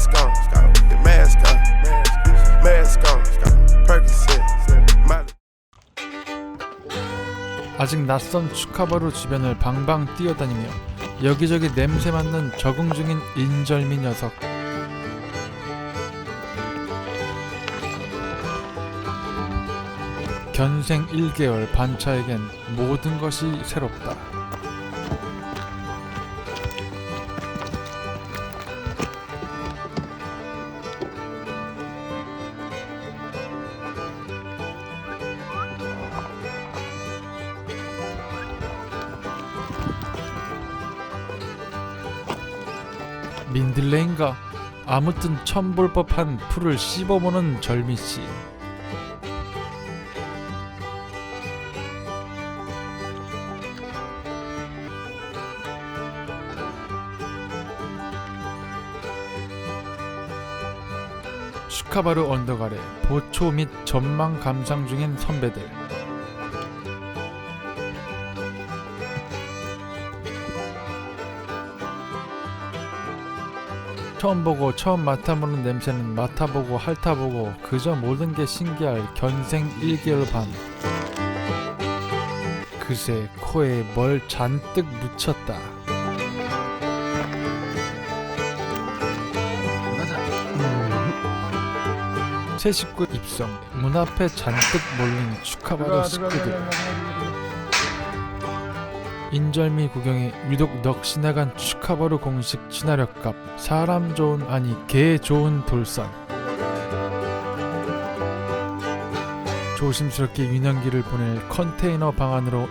Mask on, the mask on, mask on, Percocet. 아직 낯선 축하바루 주변을 방방 뛰어다니며 여기저기 냄새 맡는 적응 중인 인절미 녀석. 견생 1개월 반차에겐 모든 것이 새롭다. 민들레인가? 아무튼 처음 볼 법한 풀을 씹어보는 절미씨. 슈카바르 언덕 아래 보초 및 전망 감상 중인 선배들. 처음 보고 처음 맡아보는 냄새는 맡아보고 핥아보고 그저 모든 게 신기할 견생 1개월 반. 그새 코에 뭘 잔뜩 묻혔다. 새 식구 입성. 문 앞에 잔뜩 몰린 축하바로 식구들. 인절미 구경에 유독 넋이 축하바로 공식 친화력값 사람 좋은 아니 개 좋은 돌산. 조심스럽게 유년기를 보낼 컨테이너 방 안으로